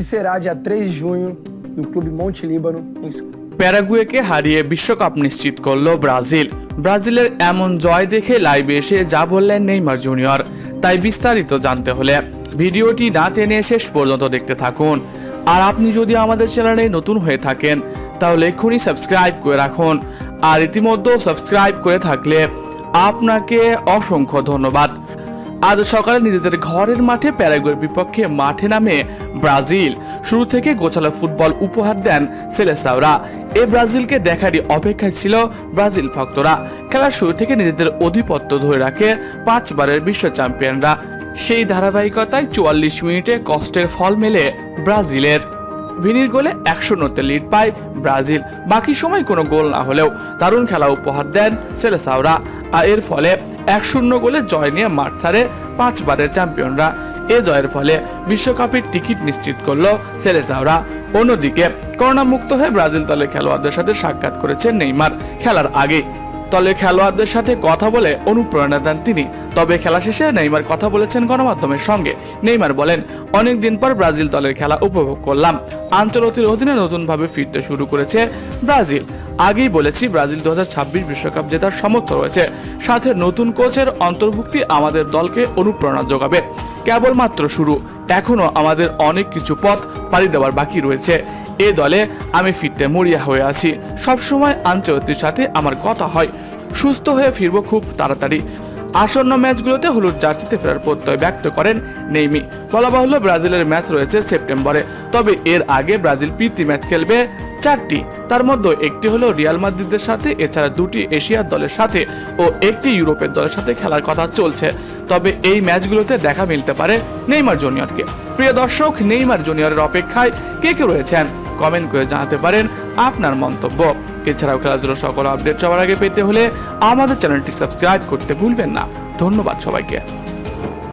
que será dia 3 de junho no Clube Monte Líbano, em প্যারাগুয়েকে হারিয়ে বিশ্বকাপ নিশ্চিত করল ব্রাজিল। ব্রাজিলের এমন জয় দেখে লাইভে এসে যা বললেন নেইমার জুনিয়র তাই বিস্তারিত জানতে হলে ভিডিওটি না টেনে শেষ পর্যন্ত দেখতে থাকুন। আর আপনি যদি আমাদের চ্যানেলে নতুন হয়ে থাকেন তাহলে এক্ষুনি সাবস্ক্রাইব করে রাখুন। আর ইতিমধ্যে সাবস্ক্রাইব করে থাকলে আপনাকে অসংখ্য ধন্যবাদ। আজ সকালে নিজেদের ঘরের মাঠে প্যারাগুয়ের বিপক্ষে মাঠে নামে ব্রাজিল। শুরু থেকে গোছালো ফুটবল উপহার দেন সেলেসাওরা। এ ব্রাজিলকে দেখারই অপেক্ষায় ছিল ব্রাজিল ভক্তরা। খেলার শুরু থেকে নিজেদের অধিপত্য ধরে রাখে পাঁচবারের বিশ্ব চ্যাম্পিয়নরা। সেই ধারাবাহিকতায় চুয়াল্লিশ মিনিটে কষ্টের ফল মেলে ব্রাজিলের। ভিনির গোলে একশো নতে লিড পায় ব্রাজিল। বাকি সময় কোনো গোল না হলেও দারুণ খেলা উপহার দেন সেলেসাওরা। আর এর ফলে এক শূন্য গোলে জয় নিয়ে মাঠ ছাড়ে পাঁচবারের চ্যাম্পিয়নরা। এ জয়ের ফলে বিশ্বকাপের টিকিট নিশ্চিত করল সেলেসাওরা। অন্যদিকে করোনা মুক্ত হয়ে ব্রাজিল দলের খেলোয়াড়দের সাথে সাক্ষাৎ করেছেন নেইমার। খেলার আগে দলের খেলোয়াড়দের সাথে কথা বলে অনুপ্রেরণা দেন তিনি। তবে খেলা শেষে নেইমার কথা বলেছেন গণমাধ্যমের সঙ্গে। নেইমার বলেন অনেক দিন পর ব্রাজিল দলের খেলা উপভোগ করলাম। আঞ্চলতির অধীনে নতুনভাবে ফিরতে শুরু করেছে ব্রাজিল। আগেই বলেছি ব্রাজিল দু বিশ্বকাপ জেতার সামর্থ্য রয়েছে। সাথে নতুন কোচের অন্তর্ভুক্তি আমাদের দলকে অনুপ্রেরণা যোগাবে। কেবলমাত্র শুরু। এখনও আমাদের অনেক কিছু পথ পাড়ি দেওয়ার বাকি রয়েছে। এ দলে আমি ফিরতে মরিয়া হয়ে আছি। সবসময় আঞ্চলিকটির সাথে আমার কথা হয়। সুস্থ হয়ে ফিরবো খুব তাড়াতাড়ি। আসন্ন ম্যাচগুলোতে হলুদ জার্সিতে ফেরার প্রত্যয় ব্যক্ত করেন নেইমি। বলা বাহুল্য ব্রাজিলের ম্যাচ রয়েছে সেপ্টেম্বরে। তবে এর আগে ব্রাজিল প্রীতি ম্যাচ খেলবে চারটি। তার মধ্যে একটি হলো রিয়াল মাদ্রিদের সাথে, এছাড়া দুটি এশিয়ার দলের সাথে ও একটি ইউরোপের দলের সাথে খেলার কথা চলছে। তবে এই ম্যাচগুলোতে দেখা মিলতে পারে নেইমার জুনিয়রকে। প্রিয় দর্শক, নেইমার জুনিয়রের অপেক্ষায় কে কে রয়েছেন? কমেন্ট করে জানাতে পারেন আপনার মন্তব্য। এছাড়াও খেলাধুলোর সকল আপডেট সবার আগে পেতে হলে আমাদের চ্যানেলটি সাবস্ক্রাইব করতে ভুলবেন না। ধন্যবাদ সবাইকে।